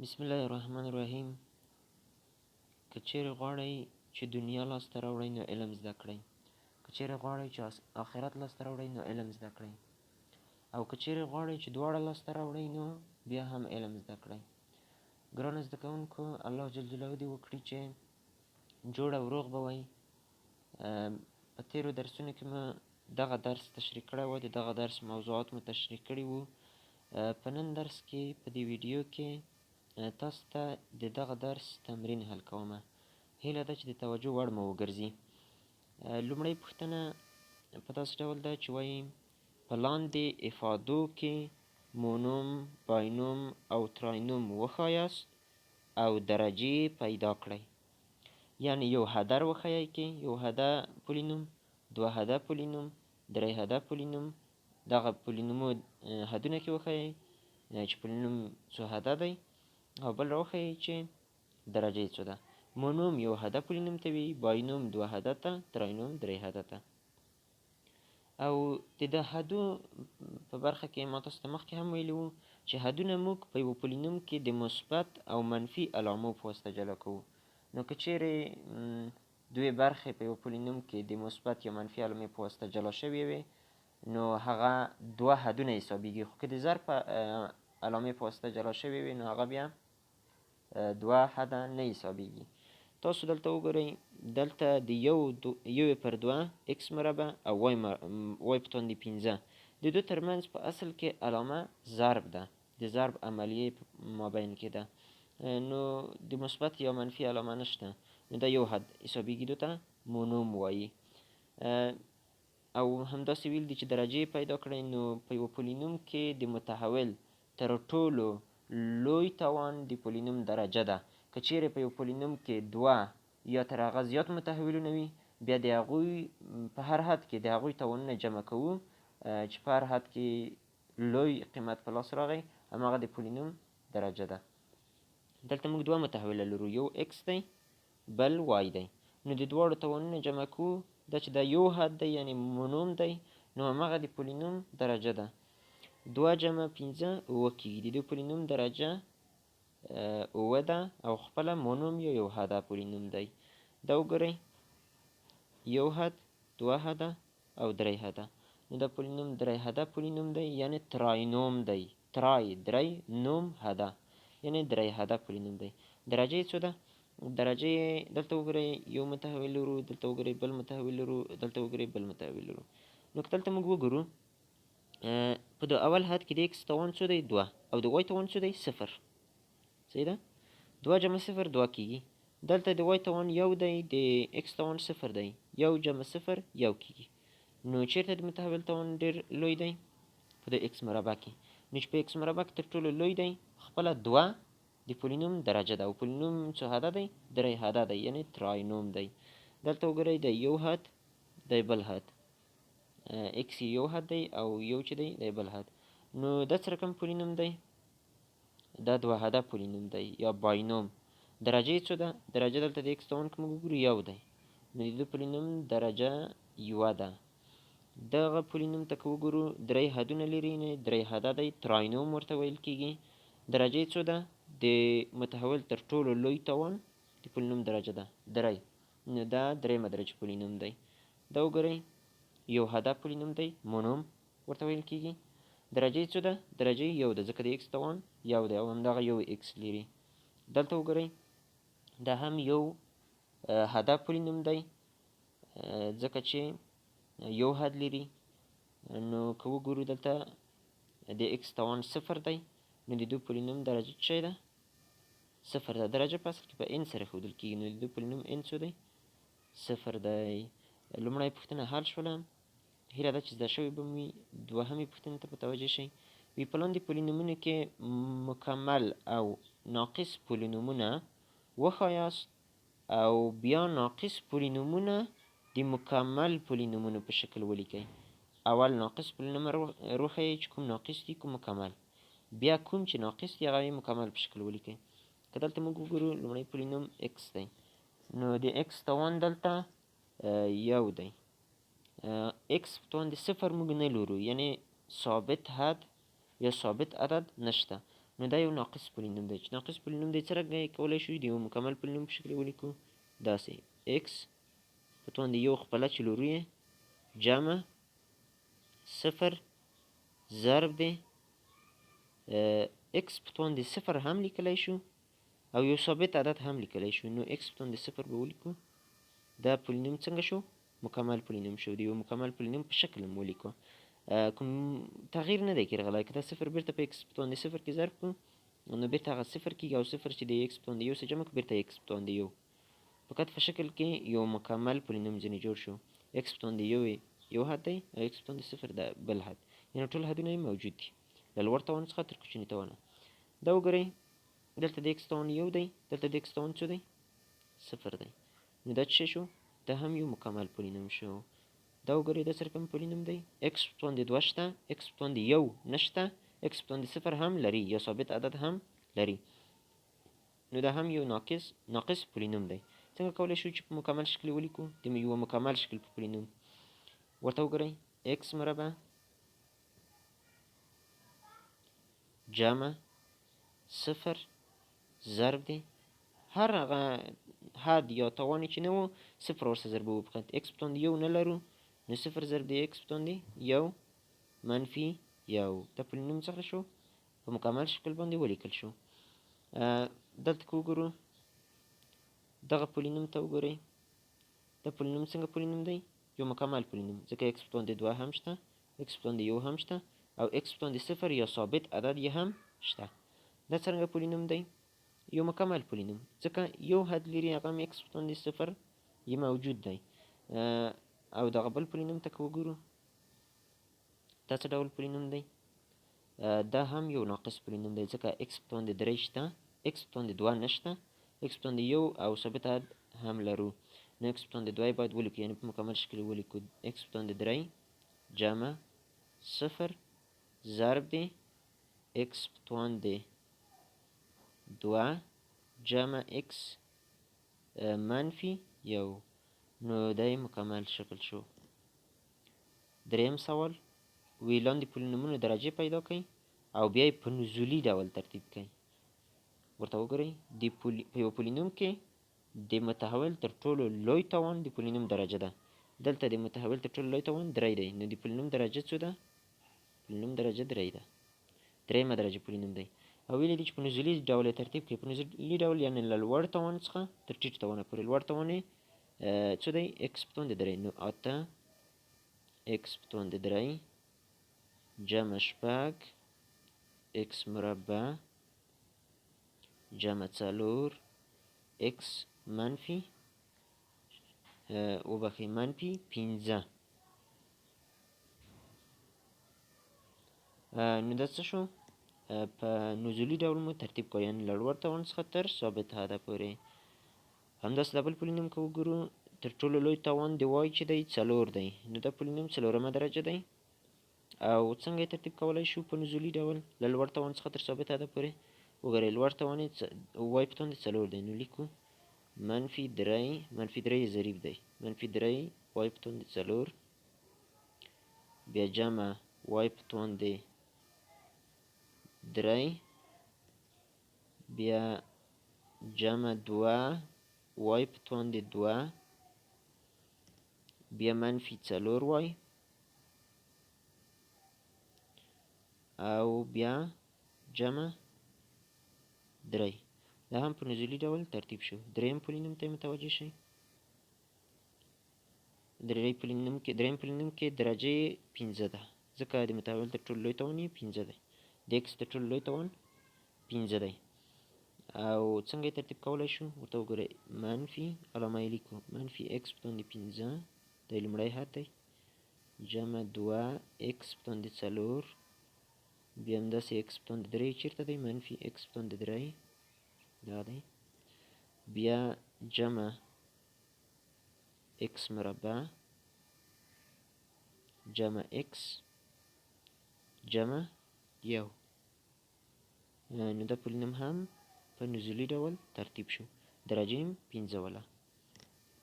بسم الله الرحمن الرحیم که چیرې غواړئ چې دنیا لاسته راوړئ نو علم زده کړئ. که چیرې غواړئ چې آخرت لاسته راوړئ نو علم زده کړئ. او که چیرې غواړئ چې دواړه لاسته راوړئ نو بیا هم علم زده کړئ. ګرانو زده کوونکو الله جل جلاله دې وکړي چې جوړ او روغ به وئ په تېرو درسونو کې مو دغه درس تشریح کړی و د دغه درس موضوعات مو تشریح کړي وو. په نن درس کې په دې ویډیو کې تاسو ته د دغه درس تمرین حل کومه هیله ده چې د توجه وړ مو وګرځي. لومړۍ پوښتنه په داسې ډول ده چې وایي په لاندې افادو کې مونوم باینوم او تراینوم وښایاست او درجې پیدا کړئ. یعنی یو هدر وښایئ کې یو هده پولینوم دوه هده پولینوم درې هده پولینوم. دغه پولینومو حدونه کې وښایئ چې پولینوم څو هده دی او بل راوښیي چې درجه یې څو ده. مونوم یو هده پولینوم ته وایي باینوم دوه هده ته تراینوم درې هده ته او د د حدو په برخه کې ما تاسو ته مخکې هم ویلي وو چې حدونه موږ په یوه پولینوم کې د مثبت او منفي علامو په واسطه جلا کوو. نو که چیرې دوې برخې په یوه پولینوم کې د مثبت یا منفي علامې په واسطه جلا شوې وي نو هغه دوه حدونه حسابیږي. خو که د ضرب علامې په واسطه جلا شوې وي نو هغه بیا دوه حده نه حسابیږي. تاسو دلته وګورئ دلته د یو دو یو پر دوه اکس مربع او وای وای په تاندې پنځه. د دوی ترمنځ په اصل کې علامه ضرب ده. د ضرب عملیې مابین کې ده نو د مثبت یا منفي علامه نشته. نو دا یو حد حسابیږي دوی ته مونوم وایي. او همداسې ویل دي چې درجې پیدا کړئ. نو په یو پولینوم کې د متحول تر ټولو لوی توان د پولینوم درجه ده. که چیرې په یو پولینوم کې دوه یا تر هغه زیات متحولونه وي بیا د هغوی په هر حد کې د هغوی توانونه جمع کوو چې په هر حد کې لوی قیمت په لاس راغی هماغه د پولینوم درجه ده. دلته موږ دوه متحوله لرو یو اکس دی بل وای دی. نو د دواړو توانونه جمع کوو دا چې دا یو حد دی یعنی مونوم دی نو هماغه د پولینوم درجه ده دوه جمع پنځه اووه کېږي د دې پولینوم درجه اووه ده او خپله مونوم یو یو حده پولینوم دی. دا وګورئ. یو حد دوه حده او درې حده. نو دا پولینوم درې حده پولینوم دی یعنی تراینوم دی. ترای درې نوم حده. یعنی درې حده پولینوم دی. درجه یې څو ده؟ درجه دلته وګورئ یو متحول لرو دلته وګورئ بل متحول لرو دلته وګورئ بل متحول لرو. نو که دلته موږ وګورو په د اول حد کې د x توان څو دی؟ دوه. او د y توان څو دی؟ صفر. صحیح ده؟ دوه جمع صفر دوه کېږي دلته د y توان یو دی د x توان صفر دی. یو جمع صفر یو کېږي نو چیرته د متحول توان ډېر لوی دی؟ په د x مربع کې. نو چې په x مربع کې تر ټولو لوی دی خپله دوه د پولینوم درجه ده. او پولینوم څو حده دی؟ درې حده دی یعنی تراینوم دی. دلته وګورئ د یو حد دی بل حد اکس یو حد دی او یو چې دی دی بل حد. نو دا څه رقم پولینوم دی؟ دا دوه حده پولینوم دی یا باینوم درجه څه ده؟ درجه دلته د توان که موږ وګورو یو دی. نو د پولینوم درجه یوه ده. دغه پولینوم ته که وګورو درې حدونه لري نه درې حده دی تراینوم ورته ویل کېږي درجه څه ده؟ د متحول تر ټولو لوی توان د پولینوم درجه ده. درې. نو دا درېمه درجه پولینوم دی. دا وګورئ یو هدف پولینوم دی مونوم ورته ویل کېږي درجه څه ده؟ درجه یو ده ځکه د ایکس توان یو دی او همدغه یو ایکس لري. دلته وګورئ دا هم یو هدف پولینوم دی ځکه چې یو حد لري. نو که وګورو دلته د ایکس توان صفر دی نو د دوی پولینوم درجه څه ده؟ صفر ده. درجه په اصل کې په ان سره ښودل کېږي نو د دوی پولینوم ان څه دی؟ صفر دی. لومړی پوښتنه حل شوله هیله ده چې زده شوې به مې دوهمې پوښتنې ته متوجه شئ. وی په لاندې پولینومونو کې مکمل او ناقص پولینومونه وښایاست او بیا ناقص پولینومونه د مکمل پولینومونو په شکل ولیکئ. اول ناقص پولینوم روښیئ چې کوم ناقص دي کوم مکمل. بیا کوم چې ناقص دي هغه مکمل په شکل ولیکئ. که دلته موږ وګورو لومړی پولینوم اکس دی. نو د اکس توان دلته یو دی توان د صفر موږ نه لرو یعنی ثابت حد یا ثابت عدد نشته. نو دا یو ناقص پولینوم دی. چې ناقص پولینوم دی څرنګه کولی شو د یو مکمل پولینوم په شکل ولیکو. داسې x په توان د یو خپله چې لورو یې جمع صفر ضرب دی x په توان د صفر هم لیکلی شو او یو ثابت عدد هم لیکلی شو. نو x په توان د صفر به ولیکو. دا پولینوم څنګه شو مکمل پولینوم شو د یو مکمل پولینوم په شکل هم ولیکو کوم تغییر نه دی راغلی که دا صفر بیرته په په توان د صفر کې ضرب کړو نو بیرته هغه صفر کېږي او صفر چې د په توان د یو سره جمع کړو بیرته په توان د یو. په شکل کې یو مکمل پولینوم ځینې جوړ شو. په توان د یو یو حد دی او په توان د صفر د بل حد. یعنې ټول حدونه یې موجود دي. له لوړ توان څخه تر کوچني توانه دا وګورئ دلته د x توان یو دی دلته د x توان څو دی؟ صفر دی. نو دا څه شو دا هم یو مکمل پولینوم شو. دا وګورئ دا سره کوم پولینوم دی. توان د دوه شته توان د یو نشته توان د صفر هم لري یا ثابت عدد هم لري. نو دا هم یو ناقص ناقص پولینوم دی. څنګه کولی شو چې په مکمل شکل ولیکو؟ د یو مکمل شکل په پولینوم ورته وګورئ x مربع جمع صفر ضرب دی هر هغه حد یا توانی چې نه و صفر ورسره ضربوو فقط x په توان د یو نه لرو نو صفر ضرب د x په توان دی یو منفي یو دا پولینوم څخه شو په مکمل شکل باندې ولیکل شو دلته که وګورو دغه پولینوم ته وګورئ دا پولینوم څنګه پولینوم دی یو مکمل پولینوم ځکه x په توان د دوه هم شته x په توان د یو هم شته او x په توان د صفر یا ثابت عدد یې هم شته دا څرنګه پولینوم دی یو مکمل پولینوم ځکه یو حد لري هغه هم x د صفر یې موجود دی او دغه بل پولینوم ته که وګورو دا څه ډول پولینوم دی دا هم یو ناقص پولینوم دی ځکه x د درې شته x د دوه نشته x د یو او ثابت عدد هم لرو نو x د دوه باید ولیکو یعنې په مکمل شکل ولیکو x د درې جمع صفر ضرب x د دوه جمع x منفي یو نو دا مکمل شکل شو دریم سوال وی لاندې پولینومونو درجې پیدا کړئ او بیا یې په نزولي ډول ترتیب کړئ ورته وګورئ د پولی په یو پولینوم کې د متحول تر ټولو لوی توان د پولینوم درجه ده دلته د متحول تر ټولو لوی توان درې دی نو د پولینوم درجه څو ده پولینوم درجه درې ده درېیمه درجه پولینوم دی او ویلي دي چې په نزولي ډول ترتیب کړي. په نزولي ډول یعنې له لوړ توان څخه تر ټیټ توانه پورې. لوړ توان یې څو دی؟ اکس په توان د درې. نو اته اکس په توان د درې. جمع شپږ اکس مربع. جمع څلور اکس منفي. وبخښئ منفي. پنځه. نو دا څه شو په نزولي ډول مو ترتیب کوو یعنې له لوړ توان څخه تر ثابت حده پورې. همداسې دا بل پولینوم که وګورو تر ټولو لوی توان د وای چې دی څلور دی. نو دا پولینوم څلورمه درجه دی. او څنګه ترتیب کولی شو؟ په نزولي ډول له لوړ توان څخه تر ثابت حده پورې. وګورئ لوړ توان یې وای په توان د څلور دی. نو لیکو. منفي درې منفي درې ضریب دی. منفي درې وای په توان د څلور. بیا جمع وای په توان د درې بیا جمع دوه وای په توان د دوه بیا منفي څلور وای او بیا جمع درې. دا هم په نزولي ډول ترتیب شو. دریم پولینوم ته متوجه شئ. درې پولینوم کې دریم پولینوم کې درجه پنځه ده. ځکه د متحول تر ټولو لوی توان یې پنځه دی د x تر ټولو لوی توان پنځه دی او څنګه ترتیب کولی شو ورته وګورئ منفي علامه یې لیکو منفي x په توان د پنځه دا لومړی حد دی جمع دوه x په توان د څلور بیا همداسې x په توان د درې چېرته دی منفي x په توان د درې دا دی بیا جمع x مربع جمع x. جمع یو نو دا پولینوم هم په نزولي ډول ترتیب شو درجه یې پنځه وله